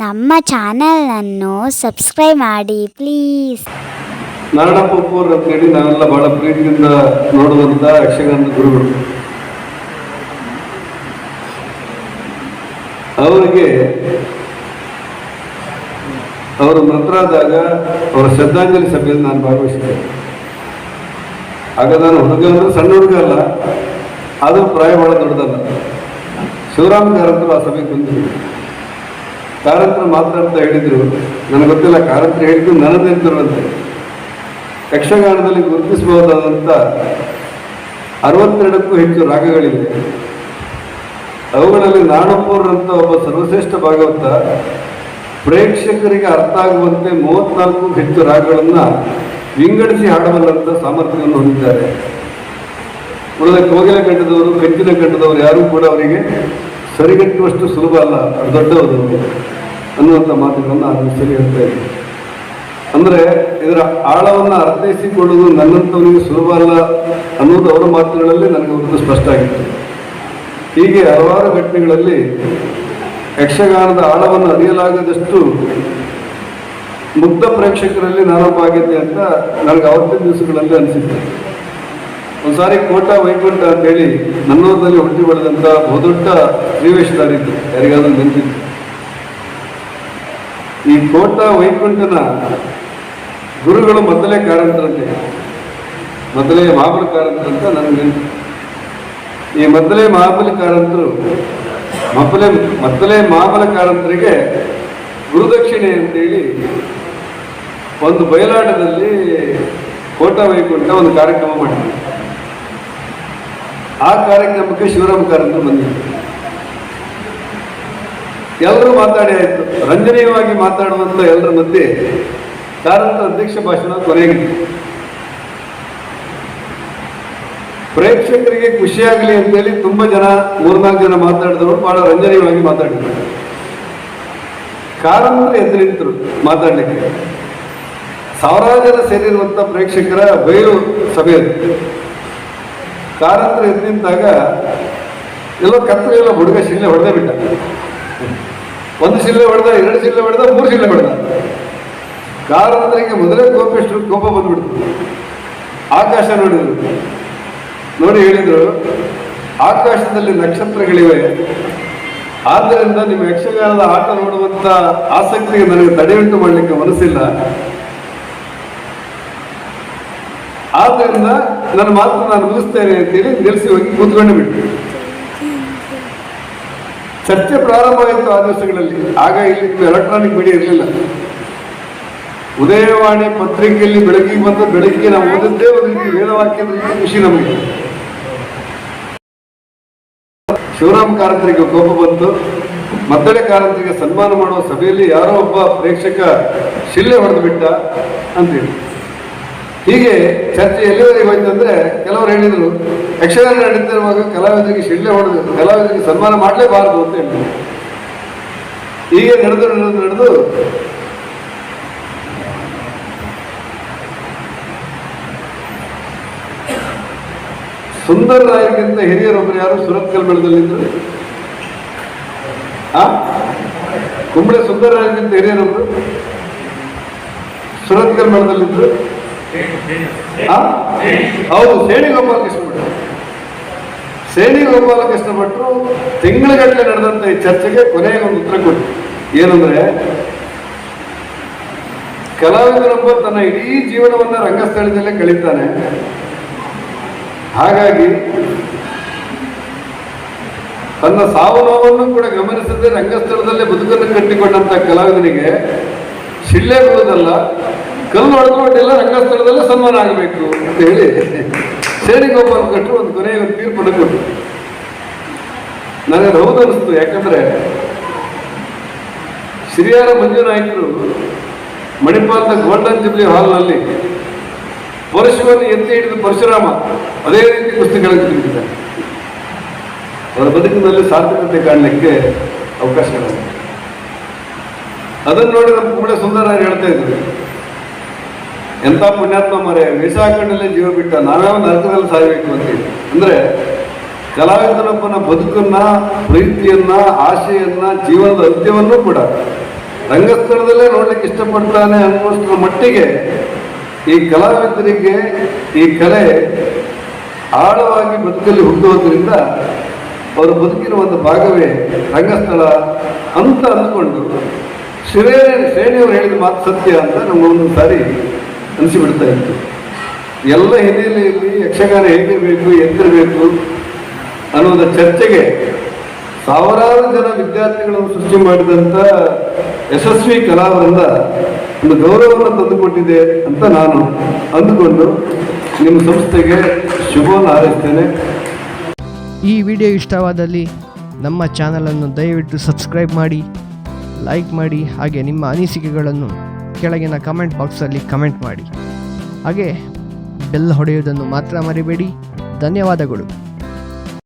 ನಮ್ಮ ಚಾನಲನ್ನು ಸಬ್ಸ್ಕ್ರೈಬ್ ಮಾಡಿ, ಪ್ಲೀಸ್. ನಾರಾಯಣಪ್ಪವ್ರು ಅಂತೇಳಿ ನಾವೆಲ್ಲ ಬಹಳ ಪ್ರೀತಿಯಿಂದ ನೋಡುವಂತ ಯಕ್ಷಗಾನದ ಗುರುಗಳು. ಅವರಿಗೆ ಅವರು ಮೃತರಾದಾಗ ಅವರ ಶ್ರದ್ಧಾಂಜಲಿ ಸಭೆಯಲ್ಲಿ ನಾನು ಭಾಗವಹಿಸಿದ್ದೆ. ಆಗ ನಾನು ಹುಡುಗ ಅಂದ್ರೆ ಸಣ್ಣ ಹುಡುಗ ಅಲ್ಲ ಅದು ಪ್ರಾಯ ಬಹಳ ದೊಡ್ಡದಲ್ಲ. ಶಿವರಾಮ್ ಆ ಸಭೆಗೆ ಬಂದಿದ್ರು ಕಾರಂತರು ಮಾತಾಡ್ತಾ ಹೇಳಿದ್ರು. ನನಗೆ ಗೊತ್ತಿಲ್ಲ, ಕಾರತ್ರ ಹೇಳಿದ್ದು ನನ್ನದೇ ನೆನಪಿರುವಂತೆ ಯಕ್ಷಗಾನದಲ್ಲಿ ಗುರುತಿಸಬಹುದಾದಂಥ ಅರವತ್ತೆರಡಕ್ಕೂ ಹೆಚ್ಚು ರಾಗಗಳಿವೆ. ಅವುಗಳಲ್ಲಿ ನಾಡಪ್ಪವ್ರಂತ ಒಬ್ಬ ಸರ್ವಶ್ರೇಷ್ಠ ಭಾಗವತ ಪ್ರೇಕ್ಷಕರಿಗೆ ಅರ್ಥ ಆಗುವಂತೆ ಮೂವತ್ನಾಲ್ಕು ಹೆಚ್ಚು ರಾಗಗಳನ್ನು ವಿಂಗಡಿಸಿ ಹಾಡಬಲ್ಲಂತ ಸಾಮರ್ಥ್ಯವನ್ನು ಹೊಂದಿದ್ದಾರೆ. ಉಳಿದ ಕೋಗಿಲ ಕಂಠದವರು ಕಂಚಿನ ಕಂಠದವರು ಯಾರೂ ಕೂಡ ಅವರಿಗೆ ಸರಿಗಟ್ಟುವಷ್ಟು ಸುಲಭ ಅಲ್ಲ ದೊಡ್ಡವರು ಅನ್ನುವಂಥ ಮಾತುಗಳನ್ನು ನಾನು ಸರಿ ಹೇಳ್ತಾ ಇದ್ದೀನಿ. ಅಂದರೆ ಇದರ ಆಳವನ್ನು ಅರ್ಥೈಸಿಕೊಳ್ಳುವುದು ನನ್ನಂಥವನಿಗೆ ಸುಲಭ ಅಲ್ಲ ಅನ್ನೋದು ಅವರ ಮಾತುಗಳಲ್ಲಿ ನನಗೆ ಒಂದು ಸ್ಪಷ್ಟ ಆಗಿತ್ತು. ಹೀಗೆ ಹಲವಾರು ಘಟನೆಗಳಲ್ಲಿ ಯಕ್ಷಗಾನದ ಆಳವನ್ನು ಅರಿಯಲಾಗದಷ್ಟು ಮುಗ್ಧ ಪ್ರೇಕ್ಷಕರಲ್ಲಿ ನಾನೊಬ್ಬ ಆಗಿದ್ದೆ ಅಂತ ನನಗೆ ಅವತ್ತಿನ ದಿವಸಗಳಲ್ಲಿ ಅನಿಸಿತ್ತು. ಒಂದ್ಸಾರಿ ಕೋಟ ವೈಕುಂಠ ಅಂತೇಳಿ ನನ್ನೂರಿನಲ್ಲಿ ಹುಟ್ಟಿ ಬೆಳೆದಂಥ ಬಹುದೊಡ್ಡ ಶ್ರೀವೇಶಧಾರಿತ್ತು ಯಾರಿಗಾದ್ರೂ ನೆನಪಿತ್ತು ಈ ಕೋಟ ವೈಕುಂಠನ ಗುರುಗಳು ಮೊದಲೇ ಕಾರಂತರಂತೆ. ಮೊದಲೇ ಮಹಾಬಲಿ ಕಾರಂತರಂತ ನನಗೆ ಈ ಮೊದಲೇ ಮಹಾಬಲಿ ಕಾರಂತರು, ಮೊದಲೇ ಮೊದಲೇ ಮಹಾಬಲ ಕಾರಂತರಿಗೆ ಗುರುದಕ್ಷಿಣೆ ಅಂತೇಳಿ ಒಂದು ಬಯಲಾಟದಲ್ಲಿ ಕೋಟ ವೈಕುಂಠ ಒಂದು ಕಾರ್ಯಕ್ರಮ ಮಾಡಿದ್ರು. ಆ ಕಾರ್ಯಕ್ರಮಕ್ಕೆ ಶಿವರಾಮ ಕಾರಂತರು ಬಂದಿದ್ರು. ಎಲ್ಲರೂ ಮಾತಾಡಿ ಆಯಿತು. ರಂಜನೀಯವಾಗಿ ಮಾತಾಡುವಂತ ಎಲ್ಲರ ಮಧ್ಯೆ ಕಾರಂತ ಅಧ್ಯಕ್ಷ ಭಾಷಣ ಕೊನೆಗಿತ್ತು ಪ್ರೇಕ್ಷಕರಿಗೆ ಖುಷಿಯಾಗಲಿ ಅಂತೇಳಿ ತುಂಬಾ ಜನ, ಮೂರ್ನಾಲ್ಕು ಜನ ಮಾತಾಡಿದವರು ಬಹಳ ರಂಜನೀಯವಾಗಿ ಮಾತಾಡಿದ್ರು ಕಾರಂತರು ಎದ್ದು ಮಾತಾಡ್ಲಿಕ್ಕೆ. ಸಾವಿರಾರು ಜನ ಸೇರಿರುವಂತ ಪ್ರೇಕ್ಷಕರ ಬಯಲು ಸಭೆ ಕಾರಂತರ ಕಾರಂತರು ಎದ್ದು ನಿಂತಾಗ ಎಲ್ಲೋ ಕತ್ತಲೆಲ್ಲ ಹುಡುಗ ಶಿಲೆ ಹೊಡೆದೇ ಬಿಟ್ಟ. ಒಂದು ಶಿಲ್ಲೆ ಹೊಡೆದ, ಎರಡು ಶಿಲ್ಲೆ ಹೊಡೆದ, ಮೂರು ಶಿಲ್ಲೆ ಹೊಡೆದ. ಕಾರಣರಿಗೆ ಮೊದಲೇ ಕೋಪೆಷ್ಟು ಕೋಪ ಬಂದ್ಬಿಡ್ತು. ಆಕಾಶ ನೋಡಿದ್ರು. ನೋಡಿ ಹೇಳಿದ್ರು, ಆಕಾಶದಲ್ಲಿ ನಕ್ಷತ್ರಗಳಿವೆ. ಆದ್ದರಿಂದ ನಿಮ್ಮ ಯಕ್ಷಗಾನದ ಆಟ ನೋಡುವಂತ ಆಸಕ್ತಿಗೆ ನನಗೆ ತಡೆಯುಂಟು ಮಾಡಲಿಕ್ಕೆ ಮನಸ್ಸಿಲ್ಲ. ಆದ್ದರಿಂದ ನನ್ನ ಮಾತು ನಾನು ಮುಗಿಸ್ತೇನೆ ಅಂತೇಳಿ ನಿಲ್ಲಿಸಿ ಹೋಗಿ ಕೂತ್ಕೊಂಡು ಬಿಟ್ಟು ಚರ್ಚೆ ಪ್ರಾರಂಭ ಆಯಿತು ಆ ದಿವಸಗಳಲ್ಲಿ. ಆಗ ಇಲ್ಲಿ ಎಲೆಕ್ಟ್ರಾನಿಕ್ ಮೀಡಿಯಾ ಇರಲಿಲ್ಲ. ಉದಯವಾಣಿ ಪತ್ರಿಕೆಯಲ್ಲಿ ಬೆಳಕಿಗೆ ಬಂದ ಬೆಳಗ್ಗೆ ನಾವು ಓದಿದ್ದೇ ಒಂದು ರೀತಿ ವೇದವಾಕ್ಯದ ರೀತಿ ಖುಷಿ ನಮಗೆ. ಶಿವರಾಮ್ ಕಾರಂತರಿಗೆ ಕೋಪ ಬಂತು. ಮದ್ದಳೆ ಕಾರಂತರಿಗೆ ಸನ್ಮಾನ ಮಾಡುವ ಸಭೆಯಲ್ಲಿ ಯಾರೋ ಒಬ್ಬ ಪ್ರೇಕ್ಷಕ ಶಿಲ್ಲೆ ಹೊಡೆದು ಬಿಟ್ಟ ಅಂತೇಳಿ ಹೀಗೆ ಚರ್ಚೆ ಎಲ್ಲಿವರೆಗೆ ಹೋಯ್ತಂದ್ರೆ ಕೆಲವರು ಹೇಳಿದರು, ಯಕ್ಷಗಾನ ನಡೀತಿರುವಾಗ ಕಲಾವಿದರಿಗೆ ಶಿಳ್ಳೆ ಹೊಡೆದು, ಕಲಾವಿದರಿಗೆ ಸನ್ಮಾನ ಮಾಡಲೇಬಾರದು ಅಂತ ಹೇಳಿದರು. ಹೀಗೆ ನಡೆದು ನಡೆದು ನಡೆದು ಸುಂದರ ರಾಯರಿಗಿಂತ ಹಿರಿಯರೊಬ್ಬರು ಯಾರು? ಸುರತ್ಕಲ್ ಮೇಳದಲ್ಲಿದ್ರು ಆ? ಕುಂಬಳೆ ಸುಂದರ ರಾಯರಿಗಿಂತ ಹಿರಿಯರೊಬ್ಬರು ಸುರತ್ಕಲ್ ಮೇಳದಲ್ಲಿದ್ರು ಆ? ಹೌದು, ಸೇಣಿ ಗೋಪಾಲಕೃಷ್ಣ ಸೇಣಿ ಗೋಪಾಲಕೃಷ್ಣ ಭಟ್ರು ತಿಂಗಳಗಟ್ಟಲೆ ನಡೆದಂತ ಈ ಚರ್ಚೆಗೆ ಕೊನೆಯ ಒಂದು ಉತ್ತರ ಕೊಟ್ಟರು ಏನಂದ್ರೆ ಕಲಾವಿದರೊಬ್ಬ ತನ್ನ ಇಡೀ ಜೀವನವನ್ನ ರಂಗಸ್ಥಳದಲ್ಲೇ ಕಳೀತಾನೆ. ಹಾಗಾಗಿ, ತನ್ನ ಸಾವು ನೋವನ್ನು ಕೂಡ ಗಮನಿಸದೆ ರಂಗಸ್ಥಳದಲ್ಲೇ ಬದುಕನ್ನು ಕಟ್ಟಿಕೊಂಡಂತ ಕಲಾವಿದನಿಗೆ, ಶಿಲ್ಲೆ ಬೀಳುವುದಲ್ಲ ಕಲ್ಲು ಎಲ್ಲ ರಂಗಸ್ಥಳದಲ್ಲೇ ಸನ್ಮಾನ ಆಗಬೇಕು ಅಂತ ಹೇಳಿ ಗೋಪಾಲ್ ಕಟ್ಟರು, ಒಂದು ಕೊನೆಯ ಒಂದು ತೀರ್ಪನ್ನು ನನಗೆ ಹೌದು ಅನಿಸ್ತು ಯಾಕಂದ್ರೆ ಶ್ರೀಯಾರ ಮಂಜುನಾಯಕರು ಮಣಿಪಾಲದ ಗೋಲ್ಡನ್ ಜುಬ್ಲಿ ಹಾಲ್ನಲ್ಲಿ ಪರಶುವನ್ನು ಎತ್ತಿ ಹಿಡಿದು ಪರಶುರಾಮ ಅದೇ ರೀತಿ ಪುಸ್ತಕಗಳನ್ನು ತಿಳಿದಿದ್ದಾರೆ ಅವರ ಬದುಕಿನಲ್ಲಿ ಸಾರ್ಥಕತೆ ಕಾಣಲಿಕ್ಕೆ ಅವಕಾಶಗಳಿದೆ ಅದನ್ನು ನೋಡಿ ನಮ್ಮ ಕೂಡ ಸುಂದರ ಹೇಳ್ತಾ ಇದ್ರು. ಎಂಥ ಪುಣ್ಯಾತ್ಮ ಮರೆ ವೇಷ ಜೀವ ಬಿಟ್ಟ ನಾವ್ಯಾವ ನರಕದಲ್ಲಿ ಸಾಯಬೇಕು ಅಂತ ಅಂದರೆ ಅಂದ್ರೆ ಕಲಾವಿದನೊಬ್ಬನ ಬದುಕನ್ನ, ಪ್ರೀತಿಯನ್ನ ಆಶೆಯನ್ನ ಜೀವನದ ಅಂತ್ಯವನ್ನು ಕೂಡ ರಂಗಸ್ಥಳದಲ್ಲೇ ನೋಡ್ಲಿಕ್ಕೆ ಇಷ್ಟಪಡ್ತಾನೆ ಅನ್ನುವಷ್ಟರ ಮಟ್ಟಿಗೆ ಈ ಕಲಾವಿದರಿಗೆ ಈ ಕಲೆ ಆಳವಾಗಿ ಬದುಕಲ್ಲಿ ಹುಟ್ಟುವುದರಿಂದ ಅವರು ಬದುಕಿನ ಒಂದು ಭಾಗವೇ ರಂಗಸ್ಥಳ ಅಂತ ಅಂದ್ಕೊಂಡು ಶ್ರೇಣಿ ಶ್ರೇಣಿಯವರು ಹೇಳಿದ ಮಾತು ಸತ್ಯ ಅಂತ ನಮಗೊಂದು ಸಾರಿ ಅನಿಸಿಬಿಡ್ತಾ ಇತ್ತು. ಎಲ್ಲ ಹಿನ್ನೆಲೆಯಲ್ಲಿ ಯಕ್ಷಗಾನ ಹೇಗಿರಬೇಕು ಬೇಕು ಎತ್ತಿರಬೇಕು ಅನ್ನೋದ ಚರ್ಚೆಗೆ ಸಾವಿರಾರು ಜನ ವಿದ್ಯಾರ್ಥಿಗಳನ್ನು ಸೃಷ್ಟಿ ಮಾಡಿದಂಥ ಯಶಸ್ವಿ ಕಲಾವೃಂದ ಒಂದು ಗೌರವವನ್ನು ತಂದುಕೊಟ್ಟಿದೆ ಅಂತ ನಾನು ಅಂದುಕೊಂಡು ನಿಮ್ಮ ಸಂಸ್ಥೆಗೆ ಶುಭವನ್ನು ಹಾರೈಸ್ತೇನೆ. ಈ ವಿಡಿಯೋ ಇಷ್ಟವಾದಲ್ಲಿ ನಮ್ಮ ಚಾನಲನ್ನು ದಯವಿಟ್ಟು ಸಬ್ಸ್ಕ್ರೈಬ್ ಮಾಡಿ, ಲೈಕ್ ಮಾಡಿ ಹಾಗೆ ನಿಮ್ಮ ಅನಿಸಿಕೆಗಳನ್ನು ಕೆಳಗಿನ ಕಮೆಂಟ್ ಬಾಕ್ಸಲ್ಲಿ ಕಮೆಂಟ್ ಮಾಡಿ. ಹಾಗೆ ಬೆಲ್ ಹೊಡೆಯುವುದನ್ನು ಮಾತ್ರ ಮರಿಬೇಡಿ. ಧನ್ಯವಾದಗಳು.